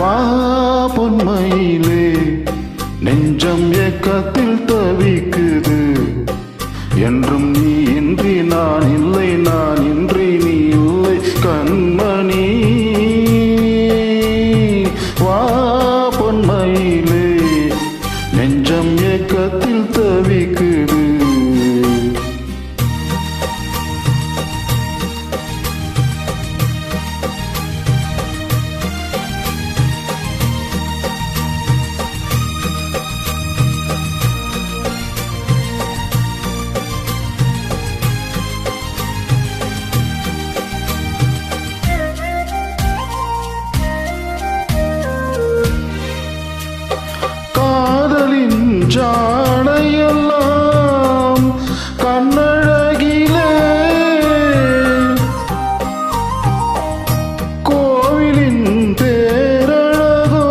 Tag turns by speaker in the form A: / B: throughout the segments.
A: வா பொன்மையிலே நெஞ்சம் ஏக்கத்தில் தவிக்குது. காதலின் ஜாடையெல்லாம் கண்ணழகிலே. கோவிலின் பேரழகோ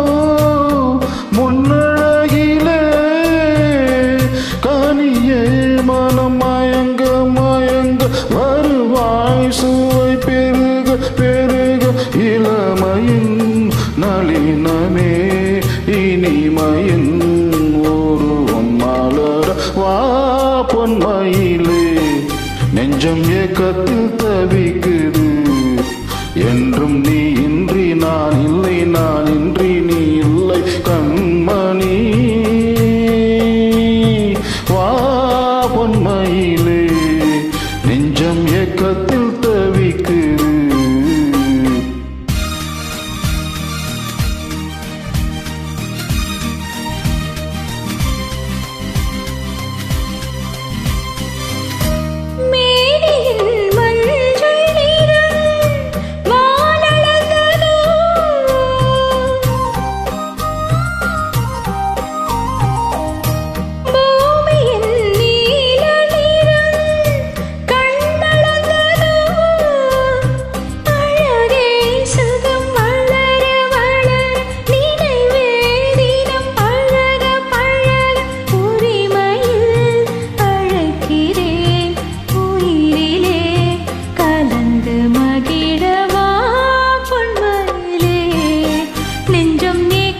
A: முன்னழகிலே. கனியே மனம் மயங்க மயங்க வருவாய் சுவை பெருக பெருக இளமையின் நளினமே. இனிமையின் உருவம் மலர வா பொன்மையிலே. நெஞ்சம் ஏக்கத்தில் தவிக்குது. என்றும் நீ இன்றி நான் இல்லை நான் இன்றி நீ இல்லை கண்மணி. வா பொன்மையிலே. நெஞ்சம் ஏக்கத்தில்